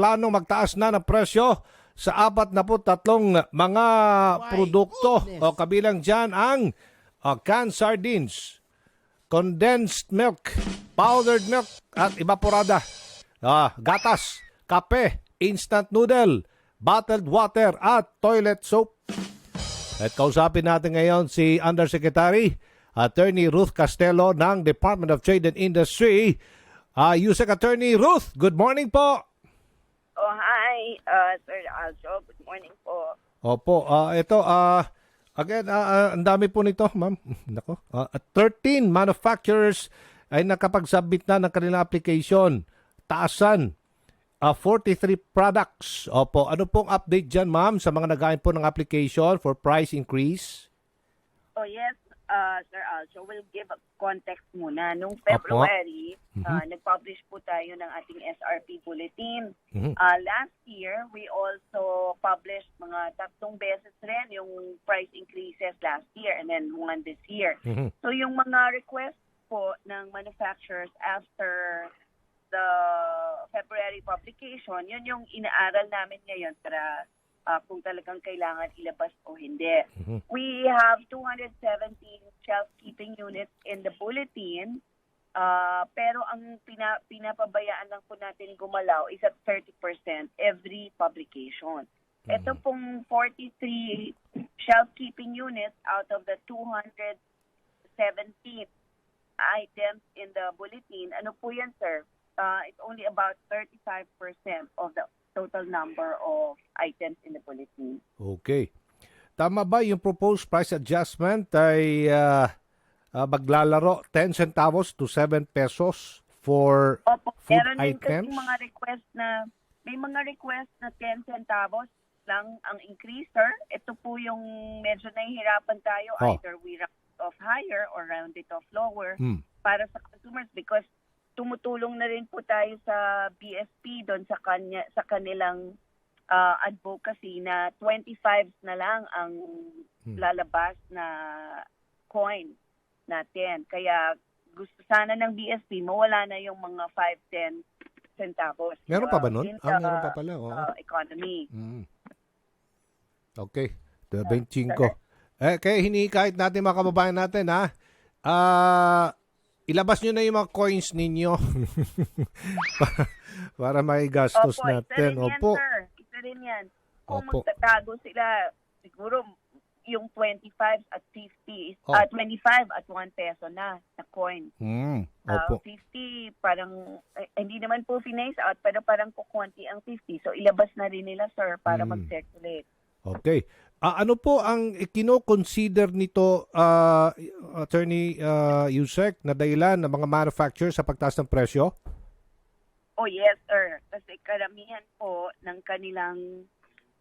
plano magtaas na ng presyo sa apat na po tatlong mga produkto o kabilang dyan ang uh, canned sardines, condensed milk, powdered milk at evaporada, ah, gatas, kape, instant noodle, bottled water at toilet soap. At kausapin natin ngayon si Undersecretary Attorney Ruth Castelo ng Department of Trade and Industry. Uh, USEC Attorney Ruth, good morning po. Oh, hi, uh, Sir Aljo. Good morning po. Opo, ah ito, ah again, ah, ah, ang dami po nito, ma'am. Nako, ah, 13 manufacturers ay nakapagsubmit na ng kanilang application. Taasan, ah 43 products. Opo, ano pong update dyan, ma'am, sa mga nagain po ng application for price increase? Oh, yes, uh, Sir Aljo. We'll give a context muna. Nung February, uh, nag-publish po tayo ng ating SRP bulletin. Mhm. Uh, last year, we also published mga tatlong beses rin yung price increases last year and then one this year. Mhm. So yung mga request po ng manufacturers after the February publication, yun yung inaaral namin ngayon para ah, kung talagang kailangan ilabas o hindi. Mhm. We have 217 shelf-keeping units in the bulletin, ah, pero ang pina, pinapabayaan lang po natin gumalaw is at 30% every publication. Ito pong 43 shelf-keeping units out of the 217 items in the bulletin. Ano po yan, sir? Uh, it's only about 35% of the total number of items in the bulletin. Okay. Tama ba yung proposed price adjustment ay ah, ah, maglalaro 10 centavos to 7 pesos for Opo, food meron items? kasi mga request na, may mga request na 10 centavos lang ang increase, sir. Ito po yung medyo nahihirapan tayo. Oh. Either we round it off higher or round it off lower Hmm. para sa consumers because tumutulong na rin po tayo sa BSP doon sa kanya sa kanilang ah, advocacy na 25 na lang ang Hmm. lalabas na coin natin. Kaya gusto sana ng BSP mawala na yung mga 5 10 centavos. Meron pa ba uh, nun? in Ah, meron pa pala. Oo. uh, economy. Mm. Okay. 25. Eh, kaya hinihikayat natin mga kababayan natin, ha? Ah, ilabas nyo na yung mga coins ninyo. para, para may gastos Opo, natin. Opo. sir. Rin yan. Kung Opo. magtatago sila, siguro yung 25 at 50, is, Oh. at 25 at 1 peso na na coin. Mm, Ah, opo. 50, parang, eh, hindi naman po finance out, pero parang kukunti ang 50. So, ilabas na rin nila, sir, para Mm. mag-circulate. Okay. Ah, ano po ang kino-consider nito, ah, Attorney uh, Yusek, na dahilan ng mga manufacturers sa pagtaas ng presyo? Oh, yes, sir. Kasi karamihan po ng kanilang,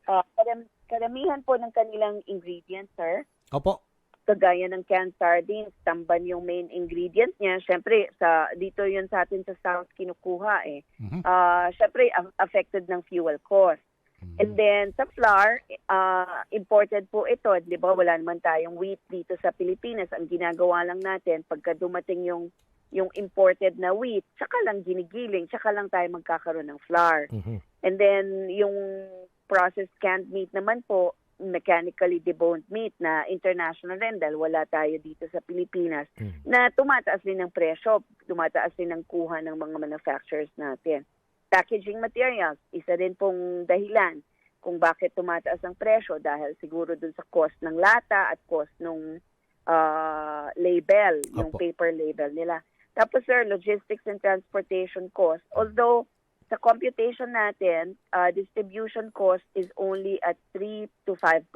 ah, karam- karamihan po ng kanilang ingredients, sir, Opo. kagaya ng canned sardines, tamban yung main ingredient niya. Siyempre, sa, dito yun sa atin sa South kinukuha eh. Mhm. Ah, Siyempre, affected ng fuel cost. Mhm. And then, sa flour, ah, imported po ito. Di ba, wala naman tayong wheat dito sa Pilipinas. Ang ginagawa lang natin, pagka dumating yung yung imported na wheat, tsaka lang ginigiling, tsaka lang tayo magkakaroon ng flour. Mhm. And then, yung processed canned meat naman po, mechanically deboned meat na international rin dahil wala tayo dito sa Pilipinas Mhm. na tumataas din ng presyo, tumataas din ng kuha ng mga manufacturers natin. Packaging materials, isa din pong dahilan kung bakit tumataas ang presyo dahil siguro dun sa cost ng lata at cost ng ah, label, yung Opo. paper label nila. Tapos sir, logistics and transportation cost. Although sa computation natin, ah, distribution cost is only at 3 to 5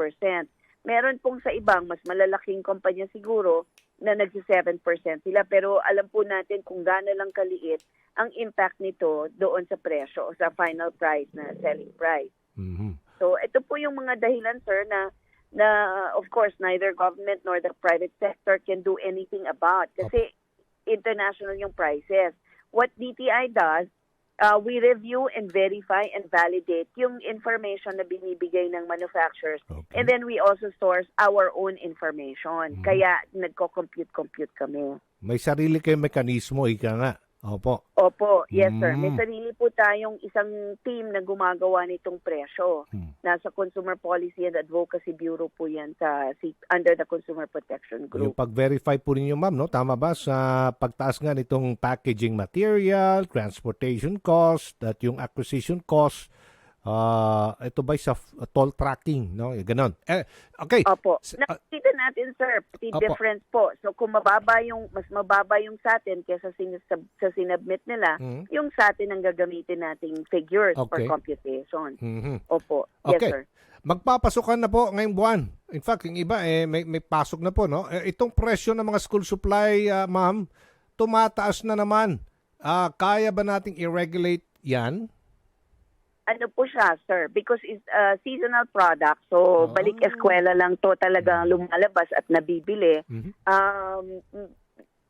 Meron pong sa ibang mas malalaking kumpanya siguro na nagsi 7% sila. Pero alam po natin kung gaano lang kaliit ang impact nito doon sa presyo o sa final price na selling price. Mhm. So ito po yung mga dahilan sir na na of course neither government nor the private sector can do anything about kasi international yung prices. What DTI does, uh, we review and verify and validate yung information na binibigay ng manufacturers Okay. and then we also source our own information. Mhm. Kaya nagko-compute-compute kami. May sarili kayong mekanismo, ika nga. Opo. Opo, yes sir. May Mm. sarili po tayong isang team na gumagawa nitong presyo. Hmm. Nasa Consumer Policy and Advocacy Bureau po yan sa under the Consumer Protection Yung Group. pag-verify po ninyo, ma'am, no? Tama ba sa pagtaas nga nitong packaging material, transportation cost, at yung acquisition cost, ah ito ba sa f- toll tracking, no? Ganon. Eh, okay. Opo. Ah, Nakikita natin sir, pati Opo. difference po. So kung mababa yung mas mababa yung sa atin kaysa sin- sa, sa sinubmit nila, Mhm. yung sa atin ang gagamitin nating figures for Okay. computation. Mhm. Opo. Yes Okay. sir. Magpapasukan na po ngayong buwan. In fact, yung iba eh may, may pasok na po, no? Eh, itong presyo ng mga school supply, ah, ma'am, tumataas na naman. Ah, kaya ba nating i-regulate 'yan? Ano po siya, sir, because it's a seasonal product. So, Ah. balik eskwela lang to talagang lumalabas at nabibili. Mhm. Um,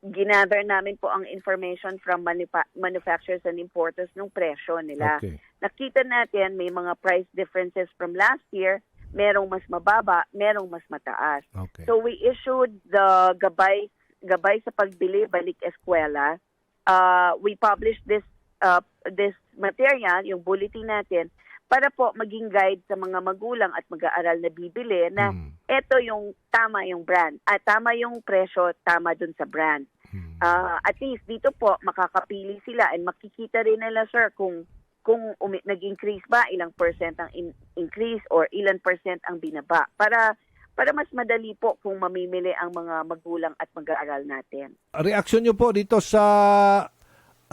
ginather namin po ang information from manufa- manufacturers and importers ng presyo nila. Okay. Nakita natin may mga price differences from last year. Merong mas mababa, merong mas mataas. Okay. So we issued the gabay gabay sa pagbili balik eskwela. Uh, we published this uh, this material, yung bulletin natin, para po maging guide sa mga magulang at mag-aaral na bibili na Mm. eto yung tama yung brand. At tama yung presyo, tama dun sa brand. Mm. Ah, at least dito po makakapili sila and makikita rin nila sir kung kung umi- nag-increase ba ilang percent ang in- increase or ilan percent ang binaba para para mas madali po kung mamimili ang mga magulang at mag-aaral natin. reaction nyo po dito sa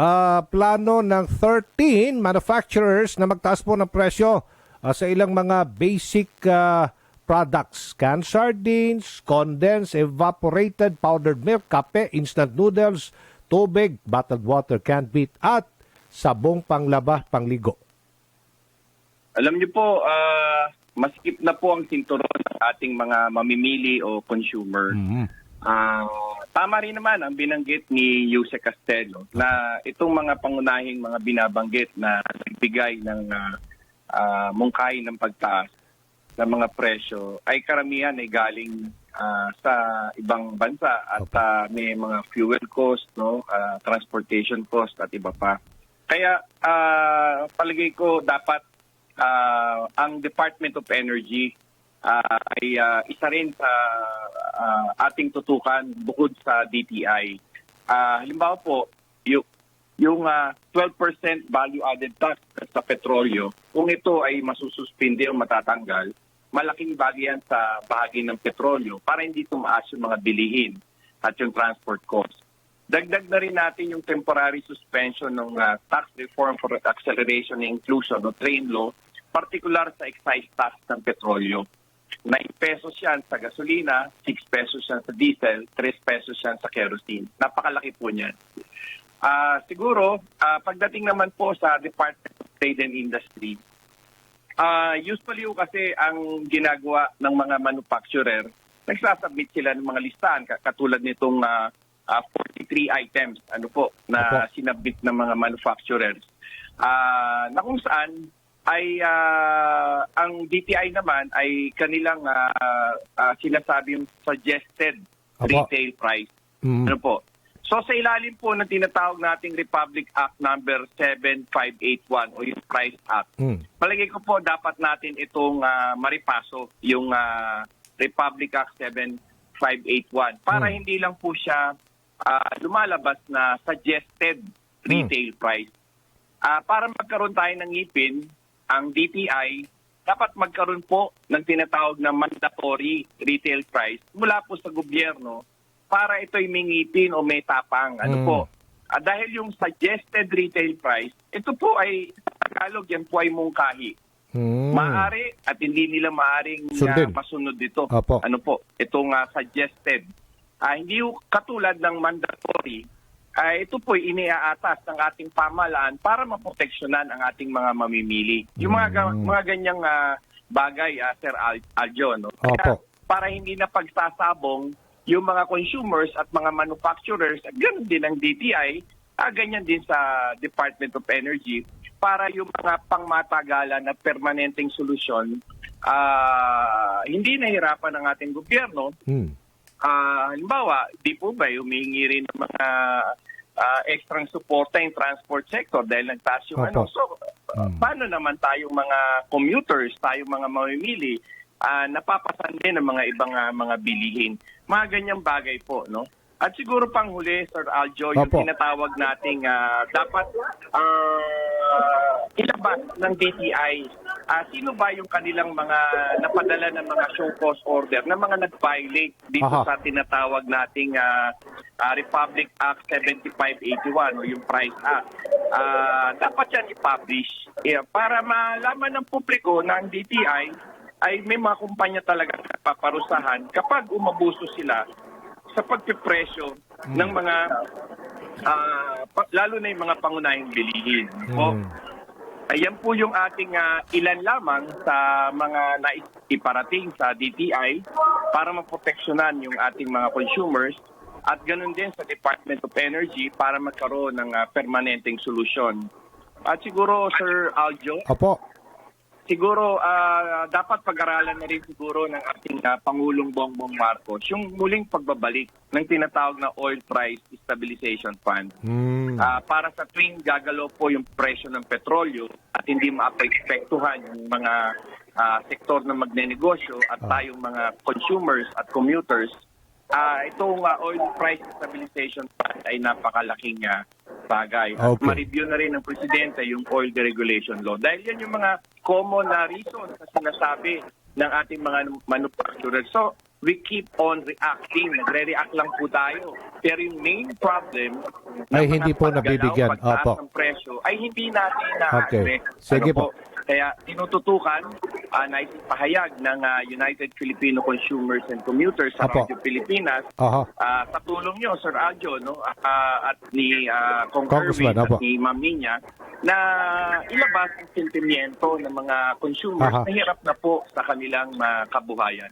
ah, plano ng 13 manufacturers na magtaas po ng presyo ah, sa ilang mga basic ah, products. Canned sardines, condensed, evaporated powdered milk, kape, instant noodles, tubig, bottled water, canned meat, at sabong panglaba, pangligo. Alam niyo po, ah, maskip na po ang sinturon ng ating mga mamimili o consumer. Ah, tama rin naman ang binanggit ni Jose Castelo na itong mga pangunahing mga binabanggit na nagbigay ng ah, ah, mungkahi ng pagtaas ng mga presyo ay karamihan ay galing ah, sa ibang bansa at ah, may mga fuel cost, no, ah, transportation cost at iba pa. Kaya ah, palagay ko dapat ah, ang Department of Energy ah, ay ah, isa rin sa ah, ating tutukan bukod sa DTI. Ah, halimbawa po, yung, yung ah, 12% value added tax sa petrolyo, kung ito ay masususpindi o matatanggal, malaking bagay sa bahagi ng petrolyo para hindi tumaas yung mga bilihin at yung transport cost. Dagdag na rin natin yung temporary suspension ng ah, tax reform for acceleration and inclusion o train law, particular sa excise tax ng petrolyo. 9 pesos yan sa gasolina, 6 pesos yan sa diesel, 3 pesos yan sa kerosene. Napakalaki po niyan. Ah, siguro, ah, pagdating naman po sa Department of Trade and Industry, ah usually po kasi ang ginagawa ng mga manufacturer, nagsasubmit sila ng mga listahan ka- katulad nitong ah, ah, 43 items ano po na Opo. sinabit ng mga manufacturers. Ah, na kung saan ay ah, ang DTI naman ay kanilang ah, ah, sinasabi yung suggested Opo. retail price. Mm. Ano po? So sa ilalim po ng tinatawag nating Republic Act number 7581 o yung Price Act, Mm. palagay ko po dapat natin itong ah, maripaso yung ah, Republic Act 7581 para Hmm. hindi lang po siya ah, lumalabas na suggested retail price. Ah, para magkaroon tayo ng ngipin, ang DTI dapat magkaroon po ng tinatawag na mandatory retail price mula po sa gobyerno para ito'y may ngipin o may tapang. Ano Mm. po? Ah, dahil yung suggested retail price, ito po ay Tagalog, yan po ay mungkahi. Mm. Maaari at hindi nila maaring Sundin. uh, masunod dito. Opo. Ano po, itong ah, suggested. Ah, hindi katulad ng mandatory, ah, ito po iniaatas ng ating pamahalaan para maproteksyonan ang ating mga mamimili. Yung mga, ga- Mm. mga ganyang ah, bagay, ah, Sir Al- Aljo, no? Kaya Opo. para hindi na pagsasabong yung mga consumers at mga manufacturers, at ganun din ang DTI, ah, ganyan din sa Department of Energy, para yung mga pangmatagalan at permanenteng solusyon, ah, hindi nahirapan ng ating gobyerno Mm. Ah, halimbawa, di po ba humingi rin ng mga ah, extrang suporta yung transport sector dahil nagtaas yung Opo. ano. So, uh, paano naman tayong mga commuters, tayong mga mamimili, ah, napapasan din ng mga ibang ah, mga bilihin. Mga ganyang bagay po, no? At siguro pang huli, Sir Aljo, yung Opo. tinatawag nating ah, dapat ah, ilabas ng DTI ah, sino ba yung kanilang mga napadala ng mga show cause order na mga nag-violate dito Aha. sa tinatawag nating ah, ah, Republic Act 7581 o yung Price Act. Ah, dapat yan i-publish Yeah, para malaman ng publiko na ang DTI ay may mga kumpanya talaga na paparusahan kapag umabuso sila sa pagpipresyo ng mga ah, pa- lalo na yung mga pangunahing bilihin. Mm. Ayan po yung ating ah, ilan lamang sa mga nais iparating sa DTI para maproteksyonan yung ating mga consumers at ganun din sa Department of Energy para magkaroon ng ah, permanenteng solusyon. At siguro, Sir Aljo, Opo. Siguro ah, dapat pag-aralan na rin siguro ng ating ah, Pangulong Bongbong Marcos yung muling pagbabalik ng tinatawag na Oil Price Stabilization Fund. Mm. Ah, para sa tuwing gagalaw po yung presyo ng petrolyo at hindi maapektuhan yung mga ah, sektor na magnenegosyo at tayong mga consumers at commuters, ah, itong ah, oil price stabilization fund ay napakalaking ah, bagay. At Okay. ma-review na rin ng Presidente yung oil deregulation law. Dahil yan yung mga common na reason na sinasabi ng ating mga manufacturers. So, we keep on reacting. Nagre-react lang po tayo. Pero yung main problem Ay, hindi po nabibigyan. Opo. ng presyo ay hindi natin na Okay. Sige po. Kaya tinututukan uh, na ipahayag ng ah, United Filipino Consumers and Commuters sa. Radyo Pilipinas Aha. Ah, sa tulong nyo, Sir Aljo, no, ah, at ni uh, Kong Congressman, Erwin at ni Ma'am Minya, na ilabas ang sentimiento ng mga consumers Aha. na hirap na po sa kanilang ah, kabuhayan.